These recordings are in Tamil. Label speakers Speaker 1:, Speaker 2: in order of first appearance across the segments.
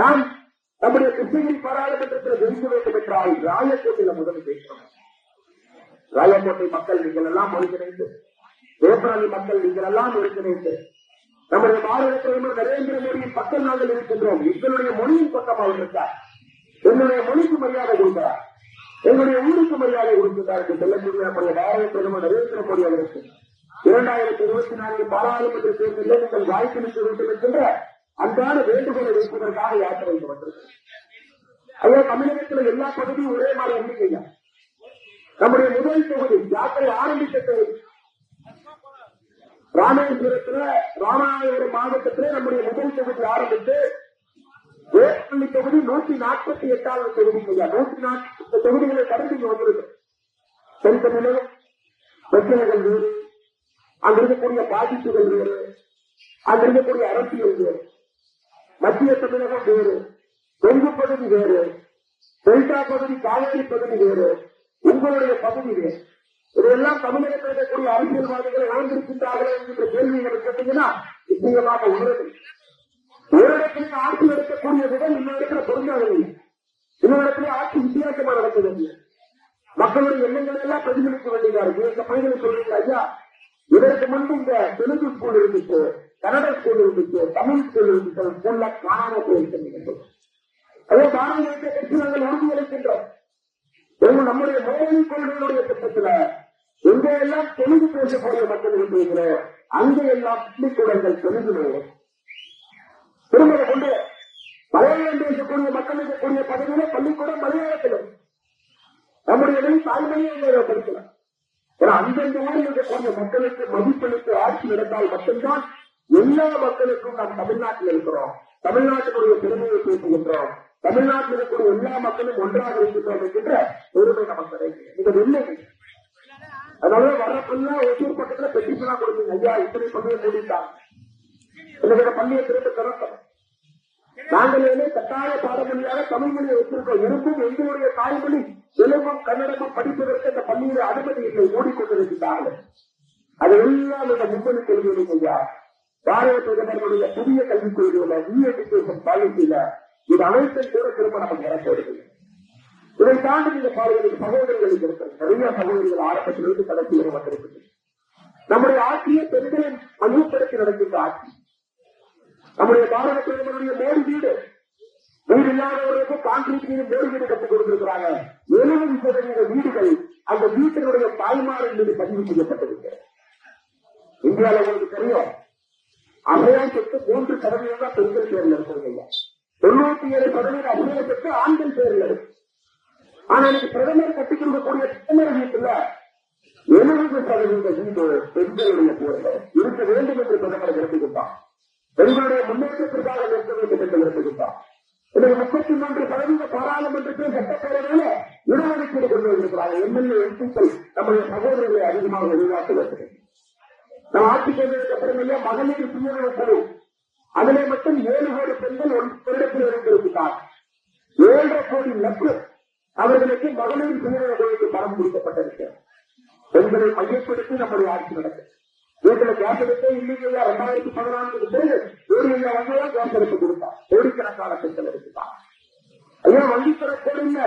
Speaker 1: நாம் நம்முடைய கிருஷ்ணகிரி பாராளுமன்றத்தில் ஜெயிக்க வேண்டும் என்றால் ராயக்கோட்டையில முதல் பேசணும் ராயக்கோட்டை மக்கள் நீங்கள் எல்லாம் ஒருங்கிணைந்து வேப்பராணி மக்கள் நீங்கள் எல்லாம் ஒருங்கிணைந்து நம்முடைய பாரத பிரதமர் நரேந்திர மோடியின் பக்கம் நாங்கள் இருக்கின்றோம். எங்களுடைய மொழியின் பக்கம் அவர் இருக்கார். என்னுடைய மொழிக்கு மரியாதை கொடுக்கிறார். எங்களுடைய ஊருக்கு மரியாதை கொடுக்கிறார் என்று சொல்லக்கூடிய நம்முடைய பாரத பிரதமர் நரேந்திர மோடி அவருக்கு இரண்டாயிரத்தி இருபத்தி நான்கு பாராளுமன்ற தேர்தலில் நீங்கள் வாய்ப்பு நிற்க வேண்டும் என்கின்ற அன்றாட வேண்டுகோளை வைப்பதற்காக யாத்திரை வந்திருக்கிறது ஐயா தமிழகத்தில் எல்லா பகுதியும் ஒரே மாதிரி எண்ணிக்கையா நம்முடைய முதல் தொகுதி யாத்திரை ஆரம்பித்த தொகுதி ராமேஸ்வரத்துல ராமநாதபுரம் மாவட்டத்திலே நம்முடைய முதல் தொகுதி ஆரம்பித்து வேப்பள்ளி தொகுதி நூத்தி நாற்பத்தி எட்டாவது தொகுதி ஐயா. நூத்தி நாற்பத்தி தொகுதிகளை கடந்து இங்க வந்திருக்கு. தென் தமிழகம் பிரச்சனைகள் வேறு அங்க இருக்கக்கூடிய பாதிப்புகள் வேறு அங்க இருக்கக்கூடிய அரசியல் வேறு மத்திய தமிழகம் வேறு தெங்கு பகுதி வேறு டெல்டா பகுதி காவேரி பகுதி வேறு உங்களுடைய பகுதி வேறு. இதெல்லாம் தமிழகத்தில் இருக்கக்கூடிய அரசியல்வாதிகளை உணர்ந்திருக்கின்றார்களே என்கின்ற கேள்விகளை கேட்டீங்கன்னா நிச்சயமாக உணர்வு ஒரு இடத்துல ஆட்சி நடக்கக்கூடிய விதம் இன்னொரு இடத்துல பொருந்தாதவில்லை இன்னொரு இடத்துல ஆட்சி வித்தியாசமா நடக்கிறது மக்களுடைய எண்ணங்களை எல்லாம் பிரதிபலிக்க வேண்டியதா இருக்கு. இந்த பணிகளை சொல்றீங்க ஐயா இதற்கு முன்பு இந்த தெலுங்கு ஸ்கூல் இருந்துச்சு. கன்னட ஸ்கூல் இருந்துச்சு தமிழ் ஸ்கூல் இருந்துச்சு அந்த ஸ்கூல்ல அதே பாரதிய ஜனதா கட்சி நாங்கள் உறுதி அளிக்கின்றோம் நம்முடைய மோதல் கொள்கைகளுடைய திட்டத்தில் எங்கே எல்லாம் தெலுங்கு பேசக்கூடிய மக்கள் இருக்கிறீங்களோ அங்கே எல்லாம் பள்ளிக்கூடங்கள் தெலுங்கு வேணும் கொண்டு மலையாளம் பேசக்கூடிய மக்கள் இருக்கக்கூடிய பகுதியில பள்ளிக்கூடம் மலையாளத்திலும் நம்முடைய இடம் தாய்மொழியை படிக்கலாம் ஏன்னா அந்தந்த ஊரில் இருக்கக்கூடிய மக்களுக்கு மதிப்பளித்து ஆட்சி நடந்தால் மட்டும்தான் எல்லா மக்களுக்கும் நாம் தமிழ்நாட்டில் இருக்கிறோம். தமிழ்நாட்டினுடைய பெருமையை பேசுகின்றோம். தமிழ்நாட்டில் இருக்கக்கூடிய எல்லா மக்களும் ஒன்றாக இருக்கின்றோம் என்கின்ற பெருமை நமக்கு கிடைக்கும் இது இல்லை அதனால வரப்பெல்லாம் ஒசூர் பக்கத்துல பெட்டிஷனா கொடுத்தீங்க. ஐயா இத்தனை பகுதியை மூடிட்டாங்க. இந்த பள்ளியை திரும்ப திறக்கணும். நாங்களே கட்டாய பாடமொழியாக தமிழ் மொழியை வச்சிருக்கோம். இருக்கும் எங்களுடைய தாய்மொழி தெலுங்கும் கன்னடமும் படிப்பதற்கு இந்த பள்ளியில அனுமதி இல்லை. மூடிக்கொண்டிருக்கிறார்கள் அது எல்லாம் இந்த முன்னணி கொள்கையிலும் ஐயா பாரத பிரதமருடைய புதிய கல்விக் கொள்கையில ரீ எஜுகேஷன் பாலிசியில இது அனைத்தும் கூட திரும்ப நமக்கு நடக்கிறது இதை தாண்டி இந்த பாடல்களுக்கு சகோதரிகள் இருக்கிறது நிறைய சகோதரிகள் ஆரம்பத்திலிருந்து கடைசி வரை வந்திருக்கிறது. நம்முடைய ஆட்சியை பெண்களை அனுபவப்படுத்தி நடக்கின்ற ஆட்சி. நம்முடைய பாரத பிரதமருடைய மோடி வீடு. வீடு இல்லாதவர்களுக்கு கான்கிரீட் மீது மோடி வீடு கட்டிக் கொடுத்திருக்கிறாங்க. எழுபது சதவீத வீடுகள் அந்த வீட்டினுடைய தாய்மாரின் மீது பதிவு செய்யப்பட்டிருக்கிறது. இந்தியாவில் உங்களுக்கு தெரியும். அபயாசத்து மூன்று சதவீதம் தான் பெண்கள் பேர்ல இருக்கிறது தொண்ணூத்தி ஏழு சதவீத அபயாசத்து ஆண்கள் பேர்ல இருக்கு ஆனா நீங்க பிரதமர் கட்டிக் கொடுக்கக்கூடிய பிரதமர் வீட்டுல எழுபது சதவீத வீடு பெண்களுடைய பேர்ல இருக்க வேண்டும் என்று பிரதமர் எடுத்துக்கிட்டான் பெண்களுடைய முன்னேற்றத்திற்காக நிறுத்த வேண்டும் என்று எடுத்துக்கிட்டான் இன்னைக்கு முப்பத்தி மூன்று சதவீத பாராளுமன்றத்தில் சட்டப்பேரவையில இடஒதுக்கீடு கொண்டு வந்திருக்கிறார்கள். எம்எல்ஏ எம்பிக்கள் நம்முடைய சகோதரர்களை அதிகமாக எதிர்பார்த்து வருகிறது நம்ம ஆட்சி கொண்டதுக்கு அப்புறமேலே மகளிர் சுயநல குழு. அதிலே மட்டும் ஏழு கோடி பெண்கள் ஒரு வருடத்தில் இருந்திருக்கிறார் ஏழரை கோடி லட்சம் அவர்களுக்கு மகளிர் சுயநல குழுக்கு பணம் கொடுக்கப்பட்டிருக்கிறது பெண்களை மையப்படுத்தி நம்முடைய ஆட்சி நடக்கும் வீட்டுல கேஸ் எடுத்து இல்லையா ரெண்டாயிரத்தி பதினான்கு பேரு ஒரு ஐயா வந்தா கேஸ் எடுத்து கொடுத்தா கோடிக்கணக்கான பெண்கள் எடுத்துட்டான் ஐயா வங்கிக்கரை கோடி இல்ல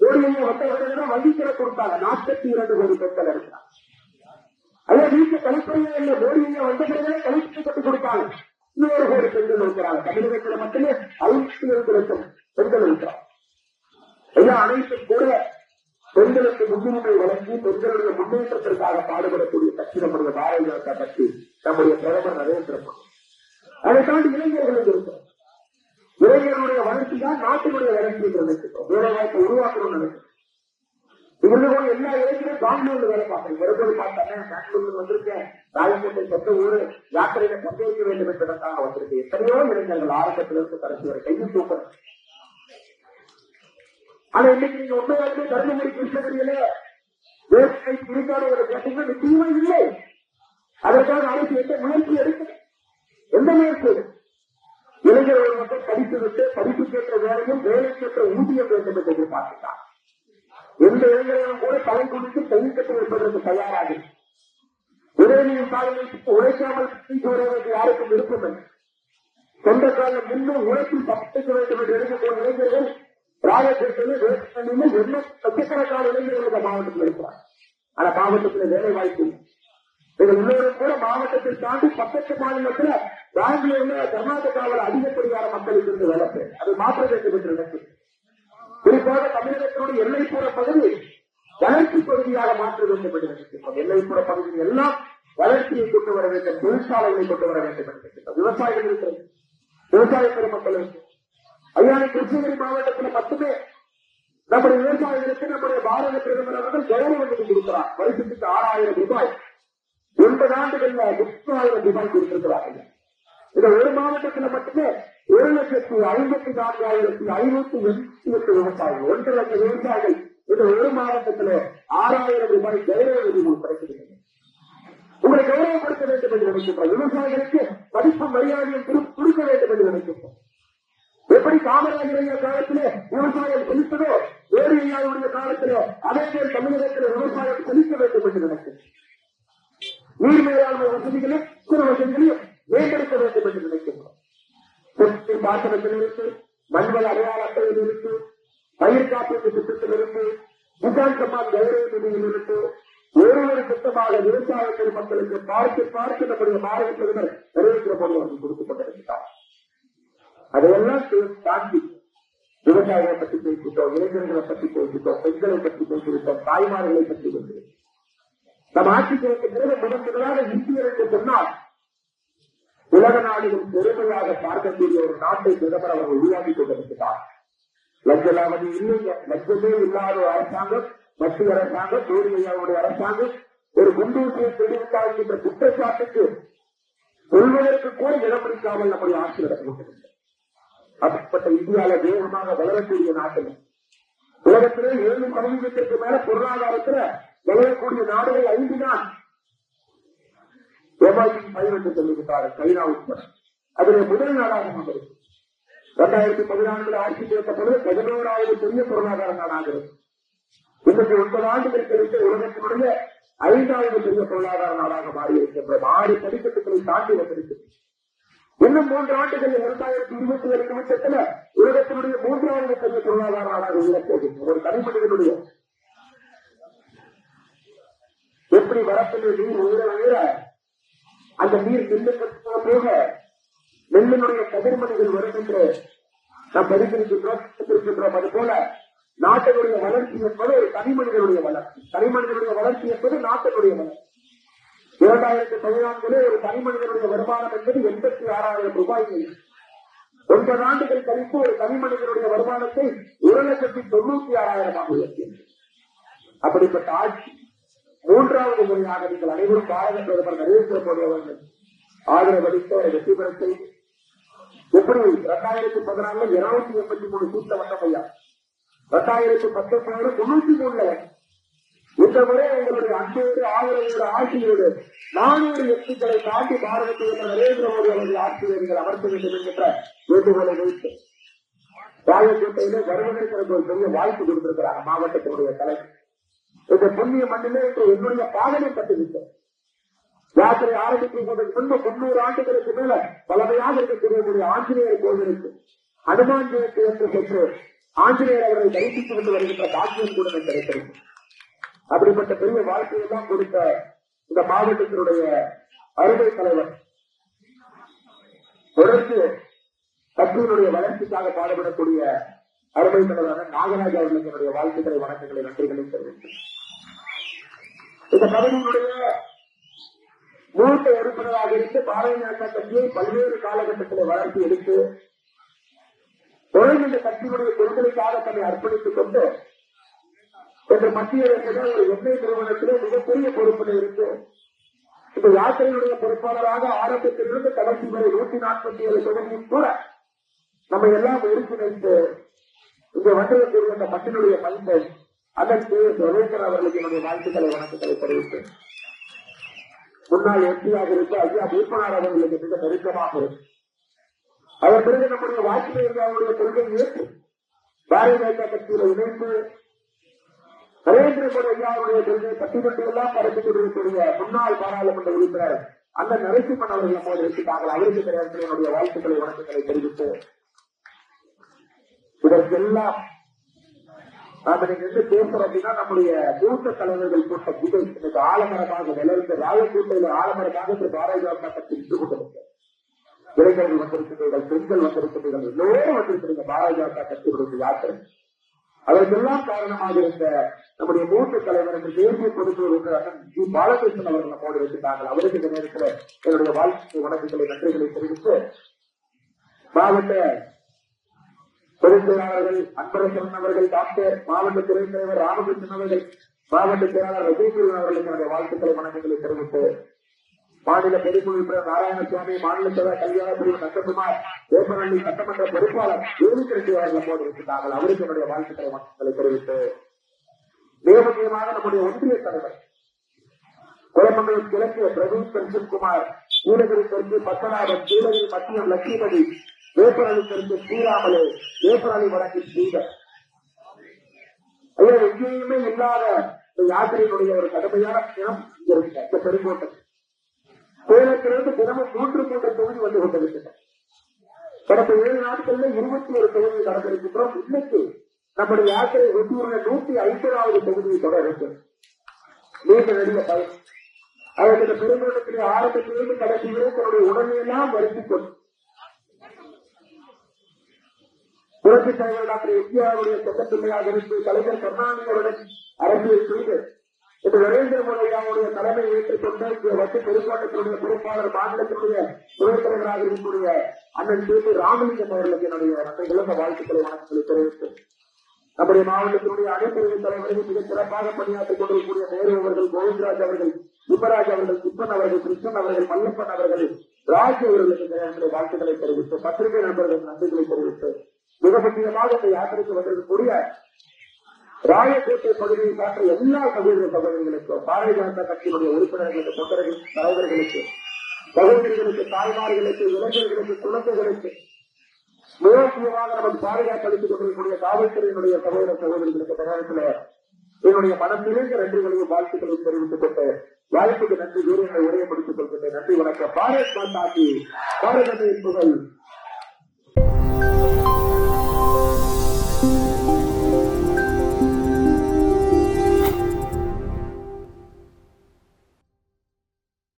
Speaker 1: கோடி ஐயா வந்த வருடம் கொடுத்தாங்க. நாற்பத்தி இரண்டு கோடி பெண்கள் இருக்கிறாங்க அதே வீட்டு கழிப்பறையே இல்ல மோடி ஐயா இன்னொரு கோடி பெண்கள் இருக்கிறாங்க தமிழகத்தில் மட்டுமே ஐநூத்தி லட்சம் பெண்கள் அனைத்தும் கூட பெண்களுக்கு முன்னுரிமை வழங்கி பெண்களுடைய முன்னேற்றத்திற்காக பாடுபடக்கூடிய கட்சி நம்முடைய பாரதிய ஜனதா கட்சி நம்முடைய பிரதமர் நரேந்திர மோடி. அதை தாண்டி இருக்கிறோம் இளைஞர்களுடைய வளர்ச்சி தான் நாட்டினுடைய வளர்ச்சி என்று நினைக்கிறோம். வேலை வாய்ப்பை உருவாக்கணும்னு நினைக்கிறோம். இவங்க கூட எல்லா இளைஞரும் பெங்களூர்ல வேலை பார்க்கறேன் வரும்போது பார்த்தேன் பெங்களூர்ல வந்திருக்கேன் ராயக்கோட்டை சொந்த ஊரு யாத்திரையில பங்கேற்க வேண்டும் என்பதற்காக வந்திருக்கு. எத்தனையோ இளைஞர்கள் ஆரம்பத்திலிருந்து கடைசி வரை கையில் தூக்குறேன் ஆனா இன்னைக்கு நீங்க உண்மையாலுமே தருமபுரி கிருஷ்ணகிரியில வேட்கை திருக்கான ஒரு பிரச்சனை நிச்சயமா இல்லை. அதற்காக அரசு எந்த முயற்சி எடுக்கணும் எந்த முயற்சி இளைஞர்கள் மட்டும் படித்து விட்டு படிப்புக்கேற்ற வேலையும் வேலைக்கேற்ற ஊதியம் வேண்டும் என்று எதிர்பார்க்கிறார் எந்த இளைஞர்களும் கூட தலை குடித்து கை கட்டி வைப்பதற்கு தயாராக உதவியின் காலையில் உழைக்காமல் வருவதற்கு யாருக்கும் விருப்பம் இல்லை. சொந்த காலம் இன்னும் உழைப்பில் தப்பிக்க வேண்டும் என்று இருக்கக்கூடிய இளைஞர்கள் ராஜகிருஷ்ணன் வேட்பாளர்கள் இன்னும் லட்சக்கணக்கான இளைஞர்கள் இந்த மாவட்டத்தில் இருக்கிறார். ஆனா மாவட்டத்தில் வேலை வாய்ப்பு இல்லை. இவர்கள் எல்லோரும் கூட மாவட்டத்தை தாண்டி பக்கத்து மாநிலத்தில் பெங்களூர்ல கர்நாடகாவில் அதிகப்படியான மக்களுக்கு இருந்து வேலை அது மாற்ற வேண்டும் என்று நினைக்கிறேன் குறிப்பாக தமிழகத்தினுடைய எல்லைப்புற பகுதி வளர்ச்சி பகுதியாக மாற்ற வேண்டும் என்று நினைக்கின்றோம். எல்லைப்புற பகுதியில் எல்லாம் வளர்ச்சியை கொண்டு வர வேண்டும் தொழிற்சாலைகளை கொண்டு வர வேண்டும் என்று விவசாயிகள் இருக்கிறது விவசாய பெருமக்கள் ஐயா கிருஷ்ணகிரி மாவட்டத்தில் மட்டுமே நம்முடைய விவசாயிகளுக்கு நம்முடைய பாரத பிரதமர் அவர்கள் கௌரவம் கொடுக்கிறார். வருஷத்துக்கு ஆறாயிரம் ரூபாய். ஒன்பது ஆண்டுகள்ல முப்பதாயிரம் ரூபாய் கொடுத்திருக்கிறார்கள். இந்த ஒரு மாவட்டத்தில் மட்டுமே ஒரு லட்சத்தி ஐம்பத்தி நான்காயிரத்தி ஐநூத்தி எண்பத்தி எட்டு விவசாயிகள் ஒன்று லட்சம் விவசாயிகள் இந்த ஒரு மாவட்டத்தில் ஆறாயிரம் ரூபாய் கௌரவ நிதி கிடைக்கிறது உங்களை கௌரவப்படுத்த வேண்டும் என்று நினைக்கின்றோம். விவசாயிகளுக்கு படிப்பு மரியாதையை கொடுக்க வேண்டும் என்று நினைக்கின்றோம். எப்படி காமராஜர் காலத்திலே விவசாயம் செலுத்ததோ வேறு ஐயாவுடைய காலத்திலே அதே போல் தமிழகத்தில் விவசாயம் செலுத்த வேண்டும் என்று நினைக்கிறேன் நீர் மேலாண்மை வசதிகளையும் குறு வசதிகளையும் மேம்படுத்த வேண்டும் என்று நினைக்கின்றோம். சொத்து பாத்திரத்தில் இருந்து மண்வள அடையாள அட்டையில் இருந்து பயிர் காப்பீட்டு திட்டத்தில் இருந்து கிசான் சம்மான் கௌரவ நிதியில் இருந்து ஒரு ஒரு திட்டமாக விவசாய பெருமக்களுக்கு பார்த்து பார்த்து நம்முடைய பாரத பிரதமர் நிறைவேற்ற பொருள் அவர்கள் கொடுத்துக் அதையெல்லாம் தாண்டி விவசாயிகளை பற்றி பேசிட்டோம் இளைஞர்களை பற்றி பேசிட்டோம் பெண்களை பற்றி பேசிவிட்டோம் தாய்மார்களை பற்றி பேசிவிட்டோம் நம் ஆட்சி பிறகு முதன் முதலாக இந்தியர் என்று சொன்னால் உலக நாடுகள் பெருமையாக பார்க்கக்கூடிய ஒரு நாட்டை பிரதமர் அவர் உருவாக்கி கொண்டிருக்கிறார். லஞ்சலாவது இல்லைங்க. லஞ்சமே இல்லாத அரசாங்கம் மத்திய அரசாங்கம் மோடி அரசாங்கம் ஒரு குண்டூசியை தெரிவித்தார் என்ற குற்றச்சாட்டுக்கு சொல்வதற்கு கூட இடமளிக்காமல் நம்முடைய ஆட்சி நடந்து அப்படிப்பட்ட இந்தியாவில வேகமாக வளரக்கூடிய நாட்டில் உலகத்திலே ஏழு சதவீதத்திற்கு மேல பொருளாதாரத்துல வளரக்கூடிய நாடுகள் ஐந்து தான் ரூபாயும் பதினெட்டு சொல்லுகிறார்கள் சைனா உட்பட. முதல் நாடாக நம்ம இருக்கு இரண்டாயிரத்தி பதினான்குல ஆட்சி சேர்த்த பதினோராவது பெரிய பொருளாதார நாடாகிறது. இன்னைக்கு ஒன்பது ஆண்டுகள் கழித்து உலகத்தினுடைய ஐந்தாவது பெரிய பொருளாதார நாடாக மாறி இருக்கின்றோம் ஆறு படிக்கட்டுகளை தாண்டி வந்திருக்கிறது. இன்னும் மூன்று ஆண்டுகள் இரண்டாயிரத்தி இருபத்தி ஏழு நிமிஷத்துல உலகத்தினுடைய மூன்றாவது பெரிய பொருளாதார நாடாக உயரப்போகிறது ஒரு தனிமனிதனுடைய. எப்படி வரப்பில் நீர் உயர உயர அந்த நீர் நெல்லுக்கு போக நெல்லினுடைய கதிர்மணிகள் வருகின்ற என்று நாம் படித்திருக்கின்றோம் இருக்கின்றோம் அது போல நாட்டினுடைய வளர்ச்சி என்பது ஒரு தனிமனிதனுடைய வளர்ச்சி. தனிமனிதனுடைய வளர்ச்சி என்பது நாட்டினுடைய வளர்ச்சி. இரண்டாயிரத்தி பதினான்கிலே ஒரு தனிமனிதனுடைய வருமானம் என்பது எண்பத்தி ஆறாயிரம் ரூபாய். ஒன்பது ஆண்டுகள் கழித்து ஒரு தனிமனிதனுடைய வருமானத்தை ஒரு லட்சத்தி தொண்ணூத்தி ஆறாயிரமாக உயர்த்தியது. அப்படிப்பட்ட ஆட்சி மூன்றாவது முறையாக நீங்கள் அனைவரும் பாரத பிரதமர் நரேந்திர மோடி அவர்கள் ஆதரவளித்து அவரை வெற்றி பெற செய்து எப்படி இரண்டாயிரத்தி பதினாலுல இருநூத்தி எண்பத்தி மூணு சீட்ல வந்த ஐயா. இரண்டாயிரத்தி பத்தொன்பது முன்னூத்தி மூணுல இந்த முறை எங்களுடைய அன்போடு ஆதரவோடு ஆட்சியோடு நானூறு எட்டுக்களை தாண்டி பாரதத்தை நரேந்திர மோடி அவர்கள் ஆட்சியை நீங்கள் அமர்த்த வேண்டும் என்கின்ற வேண்டுகோளை வைத்து ராயக்கோட்டையில வருவதற்கு ஒரு பெரிய வாய்ப்பு கொடுத்திருக்கிறாங்க மாவட்டத்தினுடைய தலைவர். இந்த புண்ணிய மண்ணிலே என்னுடைய பாதனை பட்டுவிட்டேன் யாத்திரை ஆரம்பிக்கும் முன்பு முன்னூறு ஆண்டுகளுக்கு மேல பழமையாக இருக்கக்கூடிய ஆஞ்சநேயர் கோவிலுக்கு அனுமான் ஹனுமான் ஜெயந்தி என்று சென்று ஆஞ்சநேயர் அவரை தரிசித்துக் கொண்டு வருகின்ற பாக்கியம் கூட கிடைக்கிறது அப்படிப்பட்ட பெரிய வாழ்க்கையெல்லாம் கொடுத்த இந்த மாவட்டத்தினுடைய அருமை தலைவர். தொடர்ந்து கட்சியினுடைய வளர்ச்சிக்காக பாடுபடக்கூடிய அருமை தலைவரான நாகராஜ் அவர்களுக்கு என்னுடைய வாழ்த்துக்களை வணக்கங்களை நன்றிகளை தெரிவித்தேன் இந்த பகுதியினுடைய மூத்த உறுப்பினராக இருந்து பாரதிய ஜனதா கட்சியை பல்வேறு காலகட்டத்தில் வளர்ச்சி எடுத்து தொடர்ந்து இந்த கட்சியினுடைய கொள்கைக்காக தன்னை அர்ப்பணித்துக் கொண்டு என்று மத்திய அரசிடம் ஒரு எண்ணெய் நிறுவனத்திலே மிகப்பெரிய பொறுப்பில் இருந்து இந்த யாத்திரையுடைய பொறுப்பாளராக ஆரம்பத்திலிருந்து கடைசி வரை நூத்தி நாற்பத்தி ஏழு தொகுதியும் கூட நம்ம எல்லாம் ஒருங்கிணைத்து இங்கே வந்திருக்கக்கூடிய அந்த மக்களுடைய மனித அதற்கு ரவீந்திரன் அவர்களுக்கு என்னுடைய வாழ்த்துக்களை வணக்கங்களை தெரிவித்தேன். முன்னாள் எம்பியாக இருக்க ஐயா மூப்பனார் அவர்களுக்கு மிக நெருக்கமாக இருக்கும் அதன் பிறகு நம்முடைய வாஜ்பாய் அவருடைய கொள்கை ஏற்று பாரதிய ஜனதா கட்சியில இணைந்து நரேந்திர மோடி ஐயாவுடைய கொள்கை பட்டிமன்றம் எல்லாம் பறந்து கொண்டிருக்கக்கூடிய முன்னாள் பாராளுமன்ற உறுப்பினர் அந்த நரசிம்மன் அவர்கள் நம்மோடு இருக்கிறார்கள் அவருக்கு இந்த என்னுடைய வாழ்த்துக்களை வணக்கங்களை தெரிவித்து இதற்கெல்லாம் நாம நீங்க இருந்து பேசுறோம் அப்படின்னா நம்முடைய மூத்த தலைவர்கள் போட்ட புகழ் இன்னைக்கு ஆலமரமாக வளர்ந்த ராயக்கூட்டையில ஆலமரமாக இந்த பாரதிய ஜனதா கட்சி விட்டு கொண்டிருக்கிறது இளைஞர்கள் வந்திருக்கிறீர்கள் பெண்கள் வந்திருக்கிறீர்கள் எல்லோரும் வந்திருக்கிறீங்க பாரதிய ஜனதா கட்சியினுடைய யாத்திரை. அதற்கெல்லாம் காரணமாக இருந்த நம்முடைய மூத்த தலைவர் என்று தேசிய பொதுக்குழு ஜி. பாலகிருஷ்ணன் அவர்கள் நம்மோடு இருக்கிறார்கள் அவருக்கு இந்த நேரத்தில் என்னுடைய வாழ்க்கை வணக்கங்களை நன்றிகளை தெரிவித்து மாவட்ட பொதுச் செயலாளர்கள் அன்பரசன் அவர்கள் டாக்டர் மாவட்ட துறைத் தலைவர் ராமகிருஷ்ணன் அவர்கள் மாவட்ட செயலாளர் ரஜினிகுருவன் அவர்களுக்கு என்னுடைய வாழ்த்துக்களை வணக்கங்களை தெரிவித்து மாநில பொதுக்குழு உறுப்பினர் நாராயணசுவாமி மாநில சபை கல்யாண பிரிவு நட்டகுமார் வேப்பநல்லி சட்டமன்ற பொறுப்பாளர் தேவிக்கிருஷ்ணி அவர்கள் நம்மோடு இருக்கிறார்கள். அவருக்கு என்னுடைய வாழ்த்துக்களை வணக்கங்களை தெரிவித்து மிக முக்கியமாக நம்முடைய ஒன்றிய தலைவர் குளமங்கலம் கிழக்கு பிரதீப் குமார் நீலகிரி தெற்கு பத்மநாபன் நீலகிரி மத்தியம் லட்சுமதி வேப்பநல்லி தெற்கு ஸ்ரீராமலே வேப்பநல்லி செய்த ஐயா எங்கேயுமே இல்லாத யாத்திரையினுடைய ஒரு கடுமையான தினம் இருக்கு. இந்த பெருங்கோட்டம் சேலத்திலிருந்து தினமும் நூற்று மூன்று தொகுதி வந்து கொண்டிருக்கின்றன கடந்த ஏழு நாட்கள்ல இருபத்தி ஒரு தொகுதி நடந்திருக்கின்றோம் இன்னைக்கு நம்முடைய யாத்திரை ஒட்டியுள்ள நூத்தி ஐம்பதாவது தொகுதியை தொடர்ந்து நீண்ட நெடிய பயன். அதற்கு பெருங்கோட்டத்திலே ஆரம்பத்திலிருந்து கடைசி வரை தன்னுடைய உடனே எல்லாம் வருத்திக் கொண்டு புரட்சி தலைவர் டாக்டர் எம்ஜிஆருடைய சொந்தப்பிள்ளையாக இருந்து கலைஞர் கருணாநிதியுடன் அரசியல் செய்து இந்த நரேந்திர மோடி அவருடைய தலைமை ஏற்றுக் கொண்டு இங்கே வந்து பொறுப்பாளர் மாநிலத்தினுடைய துணைத் தலைவராக இருக்கக்கூடிய அண்ணன் கே ராமலிங்கம் அவர்களுக்கு என்னுடைய நன்றி இழந்த வாழ்த்துக்களை வணக்கங்களை தெரிவித்தேன் நம்முடைய மாவட்டத்தினுடைய அனைத்து தலைவர்கள் மிக சிறப்பாக பணியாற்றிக் கொண்டிருக்கக்கூடிய நேரு அவர்கள் கோவிந்தராஜ் அவர்கள் சுப்பராஜ் அவர்கள் சிப்பன் அவர்கள் கிருஷ்ணன் அவர்கள் மல்லப்பன் அவர்கள் ராஜ் அவர்களுக்கு என்னுடைய வாழ்த்துக்களை தெரிவித்து பத்திரிகை நண்பர்கள் நன்றிகளை தெரிவித்து மிகப்பட்டியமாக இந்த யாத்திரைக்கு வந்திருக்கக்கூடிய ராயக்கோட்டை பகுதியை சார்ந்த எல்லா சகோதர சகோதரர்களுக்கும் பாரதிய ஜனதா கட்சியினுடைய உறுப்பினர்களுக்கு தொண்டர்கள் தலைவர்களுக்கு சகோதரிகளுக்கு தாய்மார்களுக்கு இளைஞர்களுக்கு குழந்தைகளுக்கு மிக முக்கியமாக நமக்கு பாதுகாப்பு அளித்துக் கொண்டிருக்கக்கூடிய காவல்துறையினுடைய சகோதர சகோதரிகளுக்கு இந்த நேரத்தில் என்னுடைய மனத்திலிருந்து நன்றிகளையும் வாழ்த்துக்களையும் தெரிவித்துக் கொண்டு வாய்ப்புக்கு நன்றி வீரர்களை உரையப்படுத்திக் கொள்கின்ற நன்றி வணக்கம். பாரத் மாதாக்கு பாரத புகழ்.